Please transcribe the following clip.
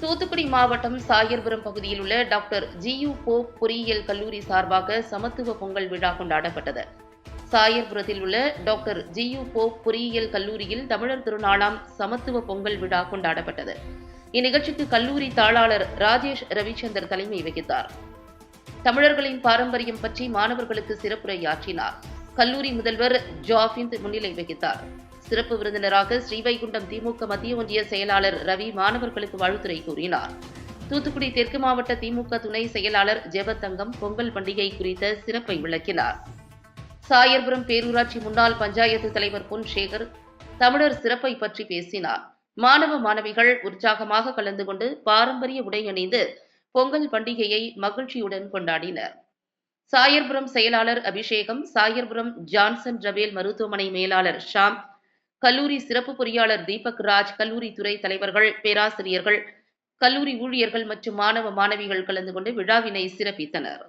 தூத்துக்குடி மாவட்டம் சாயர்புரம் பகுதியில் உள்ள டாக்டர் ஜியு போப் பொறியியல் கல்லூரி சார்பாக சமத்துவ பொங்கல் விழா கொண்டாடப்பட்டது. சாயர்புரத்தில் உள்ள டாக்டர் ஜியு போப் பொறியியல் கல்லூரியில் தமிழர் திருநாளாம் சமத்துவ பொங்கல் விழா கொண்டாடப்பட்டது. இந்நிகழ்ச்சிக்கு கல்லூரி தாளாளர் ராஜேஷ் ரவிச்சந்தர் தலைமை வகித்தார். தமிழர்களின் பாரம்பரியம் பற்றி மாணவர்களுக்கு சிறப்புரையாற்றினார். கல்லூரி முதல்வர் ஜாஃபிந்த் முன்னிலை வகித்தார். சிறப்பு விருந்தினராக ஸ்ரீவைகுண்டம் திமுக மத்திய ஒன்றிய செயலாளர் ரவி மாணவர்களுக்கு வாழ்த்துரை கூறினார். தூத்துக்குடி தெற்கு மாவட்ட திமுக துணை செயலாளர் ஜெபத்தங்கம் பொங்கல் பண்டிகை குறித்த சிறப்பை விளக்கினார். சாயர்புரம் பேரூராட்சி முன்னாள் பஞ்சாயத்து தலைவர் பொன் சேகர் தமிழர் சிறப்பை பற்றி பேசினார். மாணவ மாணவிகள் உற்சாகமாக கலந்து கொண்டு பாரம்பரிய உடை அணிந்து பொங்கல் பண்டிகையை மகிழ்ச்சியுடன் கொண்டாடினர். சாயர்புரம் செயலாளர் அபிஷேகம் சாயர்புரம் ஜான்சன் ரவேல் மருத்துவமனை மேலாளர் ஷாம் கல்லூரி சிறப்பு பொறியாளர் தீபக் ராஜ் கல்லூரி துறை தலைவர்கள் பேராசிரியர்கள் கல்லூரி ஊழியர்கள் மற்றும் மாணவ மாணவிகள் கலந்து கொண்டு விழாவினை சிறப்பித்தனர்.